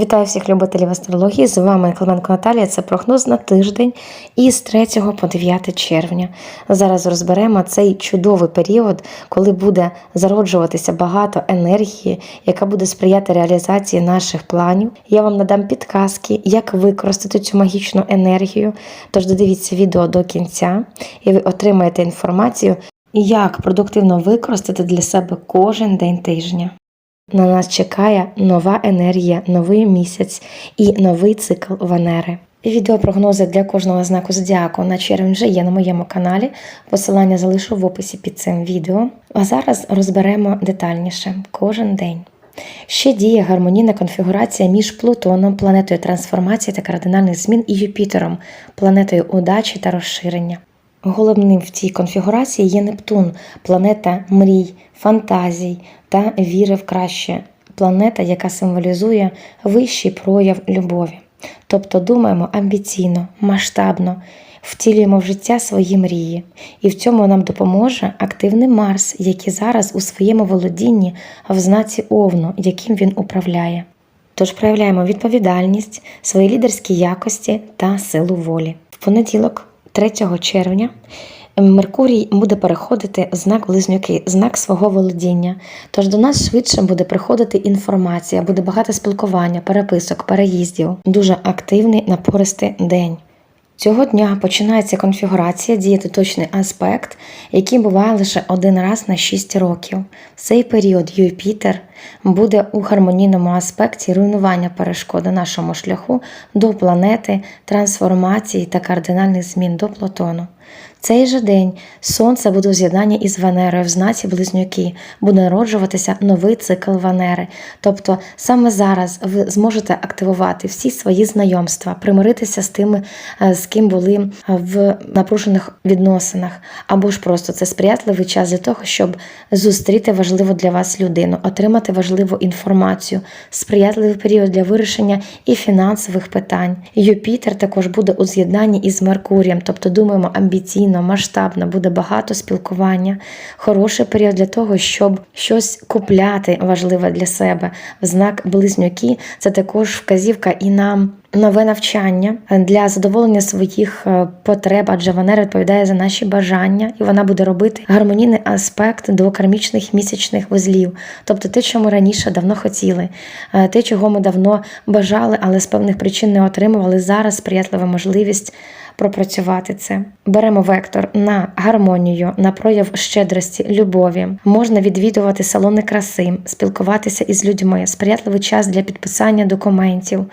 Вітаю всіх любителів астрології. З вами Клименко Наталія. Це прогноз на тиждень із 3 по 9 червня. Зараз розберемо цей чудовий період, коли буде зароджуватися багато енергії, яка буде сприяти реалізації наших планів. Я вам надам підказки, як використати цю магічну енергію. Тож додивіться відео до кінця, і ви отримаєте інформацію, як продуктивно використати для себе кожен день тижня. На нас чекає нова енергія, новий місяць і новий цикл Венери. Відеопрогнози для кожного знаку зодіаку на червень вже є на моєму каналі. Посилання залишу в описі під цим відео. А зараз розберемо детальніше кожен день. Ще діє гармонійна конфігурація між Плутоном, планетою трансформації та кардинальних змін, і Юпітером, планетою удачі та розширення. Головним в цій конфігурації є Нептун, планета мрій, фантазій та віри в краще, планета, яка символізує вищий прояв любові. Тобто думаємо амбіційно, масштабно, втілюємо в життя свої мрії. І в цьому нам допоможе активний Марс, який зараз у своєму володінні в знаці Овну, яким він управляє. Тож проявляємо відповідальність, свої лідерські якості та силу волі. В понеділок, 3 червня, Меркурій буде переходити в знак близнюки, знак свого володіння. Тож до нас швидше буде приходити інформація, буде багато спілкування, переписок, переїздів. Дуже активний напористий день. Цього дня починається конфігурація діяти точний аспект, який буває лише один раз на 6 років. В цей період Юпітер буде у гармонійному аспекті руйнування перешкоди нашому шляху до планети, трансформації та кардинальних змін до Плутону. Цей же день Сонце буде у з'єднанні із Венерою в знаці Близнюки, буде народжуватися новий цикл Венери. Тобто саме зараз ви зможете активувати всі свої знайомства, примиритися з тими, е, з ким були в напружених відносинах, або ж просто це сприятливий час для того, щоб зустріти важливу для вас людину, отримати важливу інформацію, сприятливий період для вирішення і фінансових питань. Юпітер також буде у з'єднанні із Меркурієм, тобто думаємо амбіційно, масштабно, буде багато спілкування, хороший період для того, щоб щось купляти важливе для себе. В знак близнюки це також вказівка і нам. Нове навчання для задоволення своїх е, потреб, адже Венера відповідає за наші бажання, і вона буде робити гармонійний аспект до кармічних місячних вузлів, тобто те, що ми раніше давно хотіли, е, те, чого ми давно бажали, але з певних причин не отримували. Зараз сприятлива можливість пропрацювати це. Беремо вектор на гармонію, на прояв щедрості, любові. Можна відвідувати салони краси, спілкуватися із людьми, сприятливий час для підписання документів,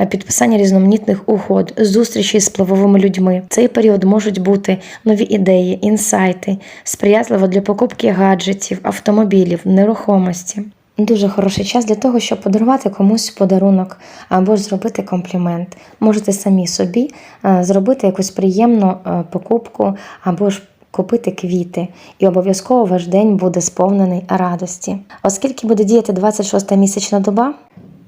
е, підписання різноманітних угод, зустрічей з впливовими людьми. В цей період можуть бути нові ідеї, інсайти, сприятливо для покупки гаджетів, автомобілів, нерухомості. Дуже хороший час для того, щоб подарувати комусь подарунок або ж зробити комплімент. Можете самі собі е, зробити якусь приємну е, покупку або ж купити квіти, і обов'язково ваш день буде сповнений радості. Оскільки буде діяти 26-та місячна доба,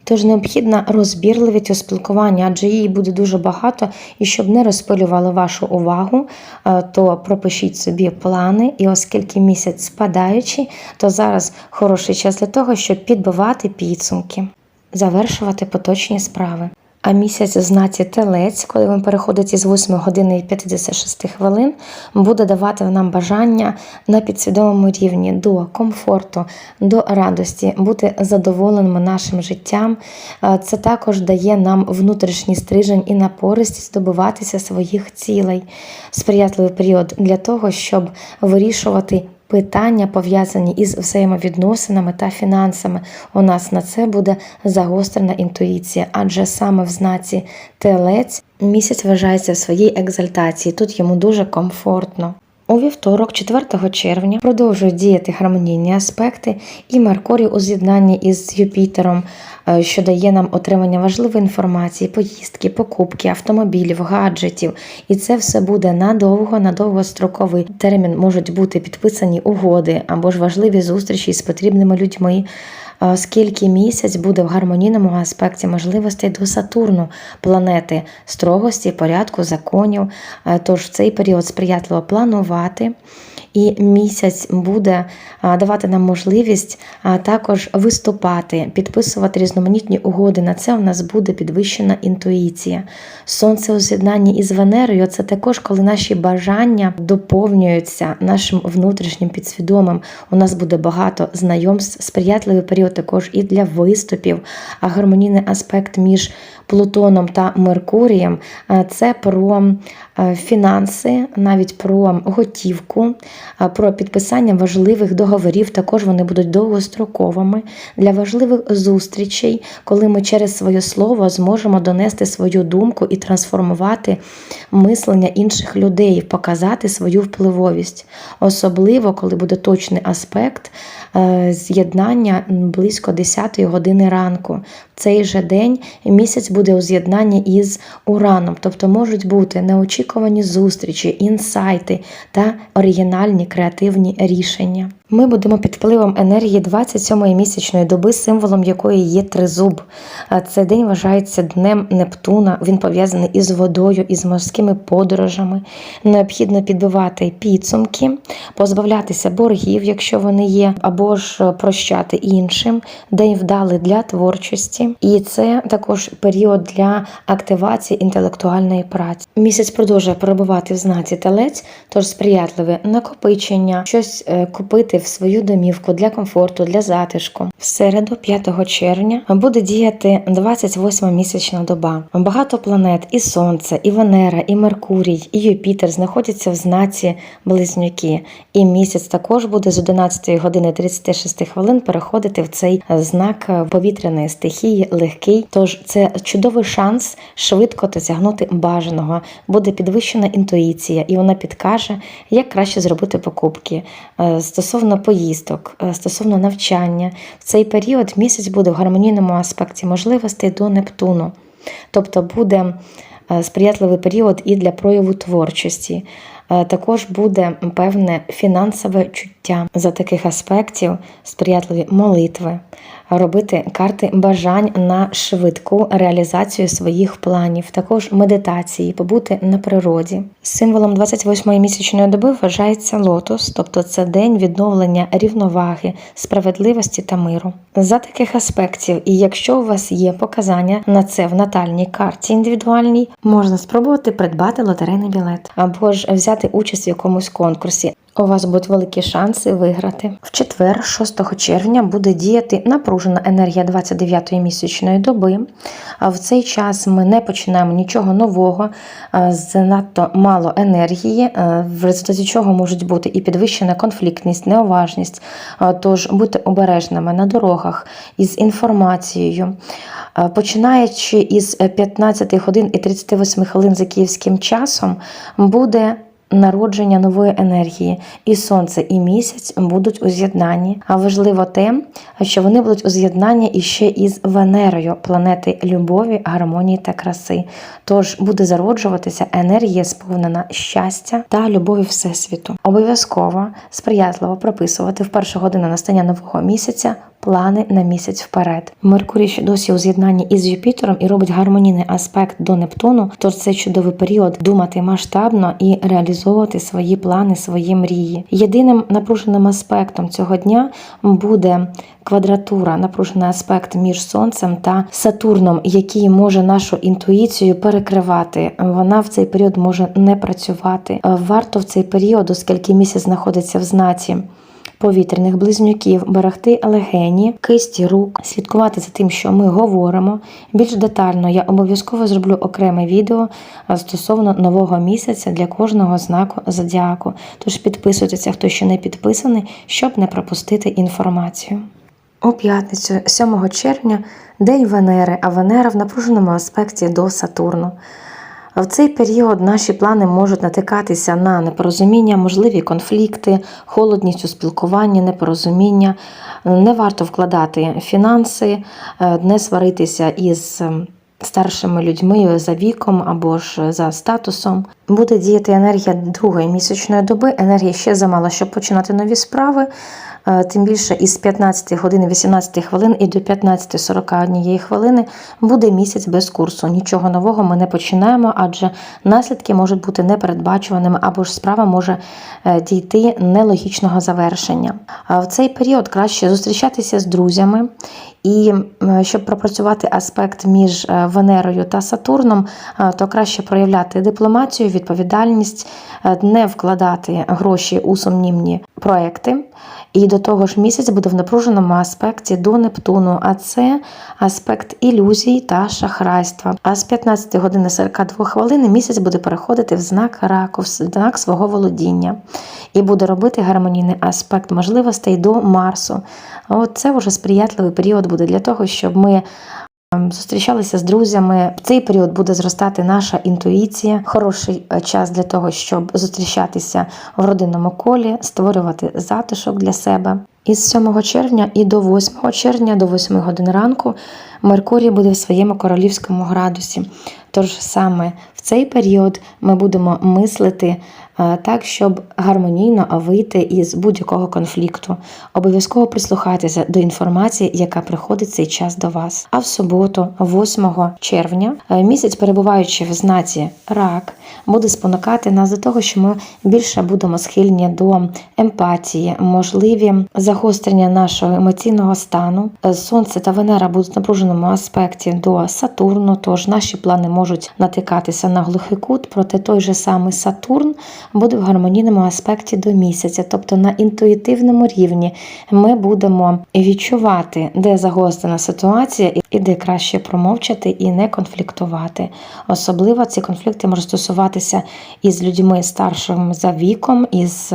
Тож необхідна розбірливість у спілкуванні, адже її буде дуже багато, і щоб не розпилювали вашу увагу, е, то пропишіть собі плани, і оскільки місяць спадаючий, то зараз хороший час для того, щоб підбивати підсумки, завершувати поточні справи. А місяць в знаці телець, коли він переходить із 8 години і 56 хвилин, буде давати нам бажання на підсвідомому рівні до комфорту, до радості, бути задоволеними нашим життям. Це також дає нам внутрішній стрижень і напористість добиватися своїх цілей. Сприятливий період для того, щоб вирішувати питання, пов'язані із взаємовідносинами та фінансами. У нас на це буде загострена інтуїція, адже саме в знаці телець місяць вважається в своїй екзальтації. Тут йому дуже комфортно. У вівторок, 4 червня, продовжують діяти гармонійні аспекти, і Меркурій у з'єднанні із Юпітером, е, що дає нам отримання важливої інформації, поїздки, покупки, автомобілів, гаджетів. І це все буде надовго, на довгостроковий термін можуть бути підписані угоди або ж важливі зустрічі з потрібними людьми. Оскільки місяць буде в гармонійному аспекті можливостей до Сатурну, планети строгості, порядку, законів. Тож в цей період сприятливо планувати і місяць буде давати нам можливість також виступати, підписувати різноманітні угоди. На це у нас буде підвищена інтуїція. Сонце у з'єднанні із Венерою це також, коли наші бажання доповнюються нашим внутрішнім підсвідомим. У нас буде багато знайомств, сприятливий період також і для виступів, а гармонійний аспект між Плутоном та Меркурієм е, це про е, фінанси, навіть про готівку, е, про підписання важливих договорів. Також вони будуть довгостроковими для важливих зустрічей, коли ми через своє слово зможемо донести свою думку і трансформувати мислення інших людей, показати свою впливовість. Особливо, коли буде точний аспект з'єднання близько 10 години ранку. Цей же день місяць буде у з'єднанні із Ураном, тобто можуть бути неочікувані зустрічі, інсайти та оригінальні креативні рішення. Ми будемо під впливом енергії 27-ї місячної доби, символом якої є тризуб. Цей день вважається днем Нептуна. Він пов'язаний із водою, із морськими подорожами. Необхідно підбивати підсумки, позбавлятися боргів, якщо вони є, або ж прощати іншим. День вдалий для творчості, і це також період для активації інтелектуальної праці. Місяць продовжує перебувати в знаці телець, тож сприятливе накопичення, щось е, купити в свою домівку для комфорту, для затишку. В середу, 5 червня, буде діяти 28 місячна доба. Багато планет, і Сонце, і Венера, і Меркурій, і Юпітер знаходяться в знаці Близнюки. І місяць також буде з 11 години 36 хвилин переходити в цей знак повітряної стихії, легкий. Тож це чудовий шанс швидко досягнути бажаного. Буде підвищена інтуїція, і вона підкаже, як краще зробити покупки Е, стосовно поїздок, е, стосовно навчання. В цей період місяць буде в гармонійному аспекті можливостей до Нептуну. Тобто буде е, сприятливий період і для прояву творчості. Також буде певне фінансове чуття за таких аспектів, сприятливі молитви, робити карти бажань на швидку реалізацію своїх планів, також медитації, побути на природі. Символом 28-ї місячної доби вважається лотос, тобто це день відновлення рівноваги, справедливості та миру. За таких аспектів, і якщо у вас є показання на це в натальній карті індивідуальній, можна спробувати придбати лотерейний білет або ж взяти участь в якомусь конкурсі. У вас будуть великі шанси виграти. В четвер, 6 червня, буде діяти напружена енергія 29-ї місячної доби. В цей час ми не починаємо нічого нового, занадто мало енергії, в результаті чого можуть бути і підвищена конфліктність, неуважність. Тож будьте обережними на дорогах із інформацією. Починаючи із 15 годин і 38 хвилин за київським часом, буде народження нової енергії, і сонце, і місяць будуть у з'єднанні. А важливо те, що вони будуть у з'єднанні іще із Венерою, планети любові, гармонії та краси. Тож буде зароджуватися енергія, сповнена щастя та любові Всесвіту. Обов'язково сприятливо прописувати в першу годину настання нового місяця. Плани на місяць вперед. Меркурій ще досі у з'єднанні із Юпітером і робить гармонійний аспект до Нептуну. Тож це чудовий період думати масштабно і реалізовувати свої плани, свої мрії. Єдиним напруженим аспектом цього дня буде квадратура, напружений аспект між Сонцем та Сатурном, який може нашу інтуїцію перекривати. Вона в цей період може не працювати. Варто в цей період, оскільки місяць знаходиться в знаці повітряних близнюків, берегти легені, кисті рук, слідкувати за тим, що ми говоримо. Більш детально я обов'язково зроблю окреме відео стосовно нового місяця для кожного знаку зодіаку. Тож підписуйтеся, хто ще не підписаний, щоб не пропустити інформацію. У п'ятницю, 7 червня, день Венери, а Венера в напруженому аспекті до Сатурну. В цей період наші плани можуть натикатися на непорозуміння, можливі конфлікти, холодність у спілкуванні, непорозуміння. Не варто вкладати фінанси, е, не сваритися із ем, старшими людьми за віком або ж за статусом. Буде діяти енергія другої місячної доби. Енергії ще замало, щоб починати нові справи. Е, Тим більше із 15 години 18 хвилин і до 15.41 хвилини буде місяць без курсу. Нічого нового ми не починаємо, адже наслідки можуть бути непередбачуваними або ж справа може е, дійти нелогічного завершення. В цей період краще зустрічатися з друзями і е, щоб пропрацювати аспект між е, Венерою та Сатурном, е, то краще проявляти дипломатію, відповідальність, не вкладати гроші у сумнівні проекти. І до того ж, місяць буде в напруженому аспекті до Нептуну, а це аспект ілюзій та шахрайства. А з 15 години 42 хвилини місяць буде переходити в знак раку, в знак свого володіння, і буде робити гармонійний аспект можливостей до Марсу. От це вже сприятливий період буде для того, щоб ми ем, зустрічалися з друзями. В цей період буде зростати наша інтуїція, хороший е, час для того, щоб зустрічатися в родинному колі, створювати затишок для себе. Із 7 червня і до 8 червня, до 8 години ранку, Меркурій буде в своєму королівському градусі. Тож саме в цей період ми будемо мислити е, так, щоб гармонійно вийти із будь-якого конфлікту. Обов'язково прислухайтеся до інформації, яка приходить цей час до вас. А в суботу, 8 червня, е, місяць, перебуваючи в знаці рак, буде спонукати нас до того, що ми більше будемо схильні до емпатії, можливі загострення нашого емоційного стану. Е, Сонце та Венера будуть в напруженому аспекті до Сатурну, тож наші плани можуть натикатися на глухий кут, проте той же самий Сатурн буде в гармонійному аспекті до місяця, тобто на інтуїтивному рівні ми будемо відчувати, де загострена ситуація і де краще промовчати і не конфліктувати. Особливо ці конфлікти можуть стосуватися із людьми старшими за віком, із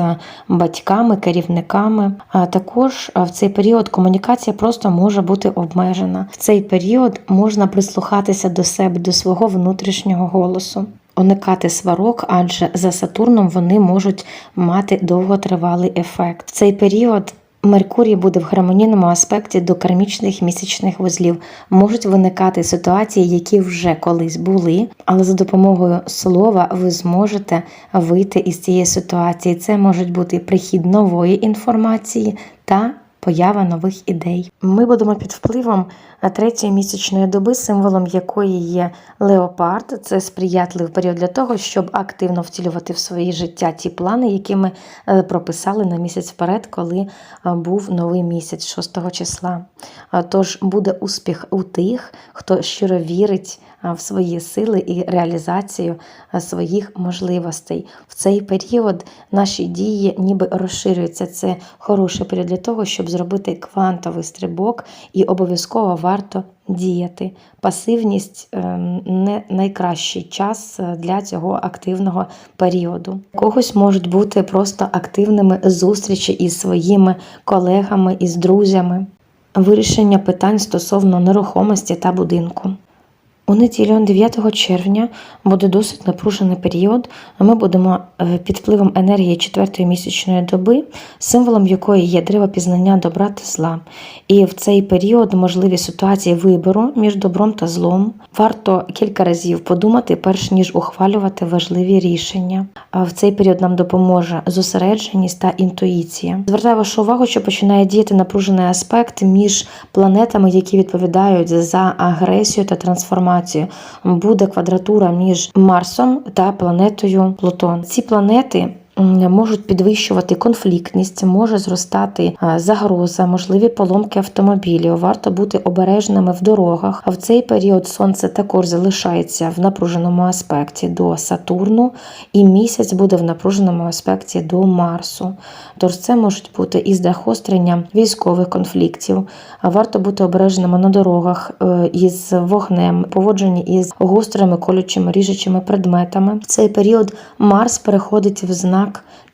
батьками, керівниками. А також е, в цей період комунікація просто може бути обмежена. В цей період можна прислухатися до себе, до свого внутрішнього голосу. Уникати сварок, адже за Сатурном вони можуть мати довготривалий ефект. В цей період Меркурій буде в гармонійному аспекті до кармічних місячних вузлів. Можуть виникати ситуації, які вже колись були, але за допомогою слова ви зможете вийти із цієї ситуації. Це можуть бути прихід нової інформації та поява нових ідей. Ми будемо під впливом третьої місячної доби, символом якої є леопард. Це сприятливий період для того, щоб активно втілювати в своє життя ті плани, які ми е, прописали на місяць вперед, коли е, був новий місяць 6 числа. Тож буде успіх у тих, хто щиро вірить в свої сили і реалізацію своїх можливостей. В цей період наші дії ніби розширюються. Це хороший період для того, щоб зробити квантовий стрибок, і обов'язково варто діяти. Пасивність ем, не найкращий час е, для цього активного періоду. Когось можуть бути просто активними зустрічі із своїми колегами, із друзями, вирішення питань стосовно нерухомості та будинку. У неділю 9 червня буде досить напружений період. Ми будемо е, під впливом енергії четвертої місячної доби, символом якої є дерево пізнання добра та зла. І в цей період можливі ситуації вибору між добром та злом. Варто кілька разів подумати, перш ніж ухвалювати важливі рішення. В цей період нам допоможе зосередженість та інтуїція. Звертаю вашу увагу, що починає діяти напружений аспект між планетами, які відповідають за агресію та трансформацію. Буде квадратура між Марсом та планетою Плутон. Ці планети. Можуть підвищувати конфліктність, може зростати загроза, можливі поломки автомобілів. Варто бути обережними в дорогах. А в цей період сонце також залишається в напруженому аспекті до Сатурну, і місяць буде в напруженому аспекті до Марсу. Тож це можуть бути і загострення військових конфліктів. Варто бути обережними на дорогах е, із вогнем, поводженні із гострими колючими ріжучими предметами. В цей період Марс переходить в знак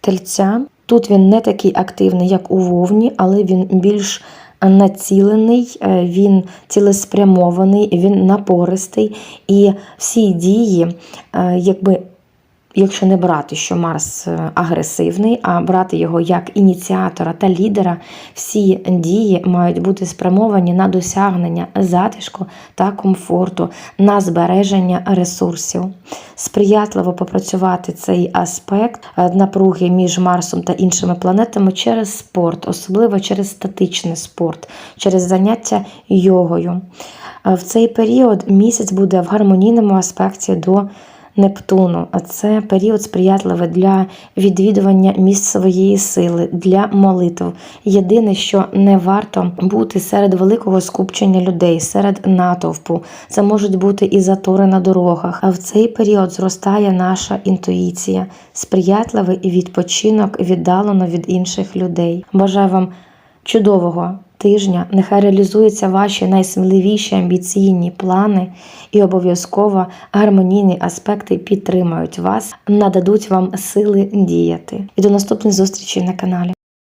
тельця. Тут він не такий активний, як у вовні, але він більш націлений, е, він цілеспрямований, він напористий, і всі дії, е, якби якщо не брати, що Марс е, агресивний, а брати його як ініціатора та лідера, всі дії мають бути спрямовані на досягнення затишку та комфорту, на збереження ресурсів. Сприятливо попрацювати цей аспект е, напруги між Марсом та іншими планетами через спорт, особливо через статичний спорт, через заняття йогою. Е, В цей період місяць буде в гармонійному аспекті до Нептуну, а це період сприятливий для відвідування місць своєї сили, для молитв. Єдине, що не варто бути серед великого скупчення людей, серед натовпу. Це можуть бути і затори на дорогах. А в цей період зростає наша інтуїція, сприятливий відпочинок віддалено від інших людей. Бажаю вам чудового тижня. Нехай реалізуються ваші найсміливіші амбіційні плани, і обов'язково гармонійні аспекти підтримають вас, нададуть вам сили діяти. І до наступних зустрічей на каналі.